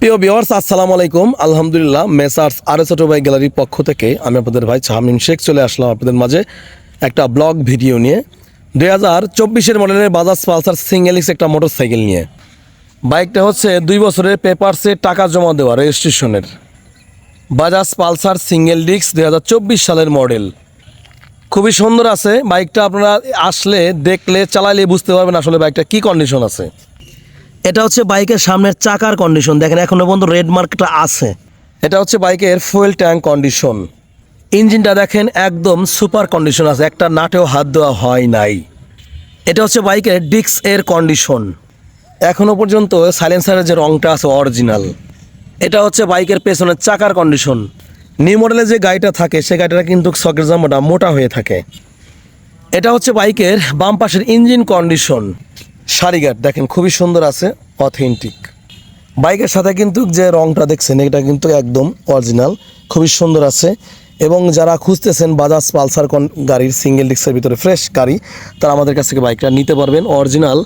প্রিয় ভিওয়ার্স আসসালামু আলাইকুম। আলহামদুলিল্লাহ মেসার্স আর এস অটোবাই গ্যালারির পক্ষ থেকে আমি আপনাদের ভাই শামিম শেখ চলে আসলাম আপনাদের মাঝে একটা ব্লগ ভিডিও নিয়ে। দুই হাজার চব্বিশের মডেলের বাজাজ পালসার সিঙ্গেলিক্স একটা মোটর সাইকেল নিয়ে। বাইকটা হচ্ছে দুই বছরের পেপারসে টাকা জমা দেওয়া রেজিস্ট্রেশনের বাজাজ পালসার সিঙ্গেল ডিস্ক দুই হাজার চব্বিশ সালের মডেল খুবই সুন্দর আছে। বাইকটা আপনারা আসলে দেখলে চালাইলে বুঝতে পারবেন আসলে বাইকটা কি কন্ডিশন আছে। এটা হচ্ছে বাইকের সামনের চাকার কন্ডিশন দেখেন, এখনও পর্যন্ত রেড মার্কটা আছে। এটা হচ্ছে বাইকের ফুয়েল ট্যাঙ্ক কন্ডিশন ইঞ্জিনটা দেখেন, একদম সুপার কন্ডিশন আছে। একটা নাটেও হাত দেওয়া হয় নাই। এটা হচ্ছে বাইকের ডিক্স এর কন্ডিশন এখনও পর্যন্ত সাইলেন্সারের যে রংটা আছে অরিজিনাল এটা হচ্ছে বাইকের পেছনের চাকার কন্ডিশন নিউ মডেলে যে গাড়িটা থাকে, সে গাড়িটা কিন্তু সকের জামাটা মোটা হয়ে থাকে। এটা হচ্ছে বাইকের বাম পাশের ইঞ্জিন কন্ডিশন সারিগাট দেখেন খুবই সুন্দর আছে অথেন্টিক বাইকের সাথে কিন্তু যে রংটা দেখছেন, এটা কিন্তু একদম অরিজিনাল খুবই সুন্দর আছে। এবং যারা খুঁজতেছেন বাজাজ পালসার কন- গাড়ির সিঙ্গেল ডিস্কের ভিতরে ফ্রেশ গাড়ি, তারা আমাদের কাছ থেকে বাইকটা নিতে পারবেন। অরিজিনাল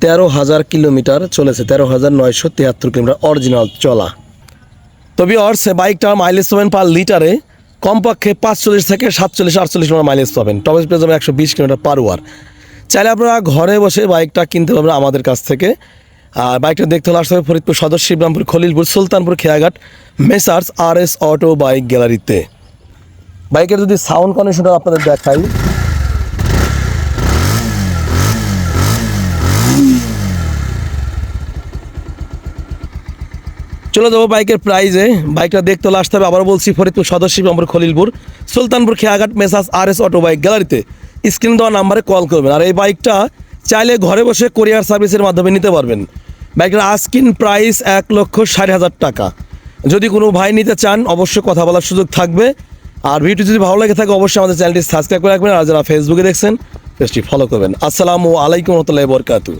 তেরো হাজার কিলোমিটার চলেছে, তেরো হাজার নয়শো তিয়াত্তর কিলোমিটার অরিজিনাল চলা। তবে অর্স বাইকটা মাইলেজ পাবেন পার লিটারে কমপক্ষে পাঁচচল্লিশ থেকে সাতচল্লিশ আটচল্লিশ মাইলেজ পাবেন। টপ স্পিড যাবে একশো বিশ কিলোমিটার পার ওয়ার চাইলে আপনারা ঘরে বসে বাইকটা কিনতে পারবেন আমাদের কাছ থেকে। আর বাইকটা দেখতে হলে আসতে হবে Faridpur Sadar, Shibrampur, Khalilpur, Sultanpur, Kheyaghat, messrs R S auto bike গ্যালারিতে। বাইকের যদি সাউন্ড কন্ডিশনটা আপনাদের দেখাই। চলে যাব বাইকের প্রাইজে বাইকটা দেখতে হলে আসতে হবে আবার বলছি, Faridpur Sadar, Shibrampur, Khalilpur, Sultanpur, Kheyaghat messrs R S auto bike গ্যালারিতে। স্ক্রিন দেওয়া নাম্বারে কল করবেন আর এই বাইকটা চাইলে ঘরে বসে কোরিয়ার সার্ভিসের মাধ্যমে নিতে পারবেন। বাইকের আস্কিন প্রাইস এক লক্ষ ষাট হাজার টাকা। যদি কোনো ভাই নিতে চান, অবশ্যই কথা বলার সুযোগ থাকবে। আর ভিডিও যদি ভালো লাগে থাকে, অবশ্যই আমাদের চ্যানেলটি সাবস্ক্রাইব করে রাখবেন। আর যারা ফেসবুকে দেখছেন, পেজটি ফলো করবেন। আসসালামু আলাইকুম রহমতুল্লাহ বরকাতু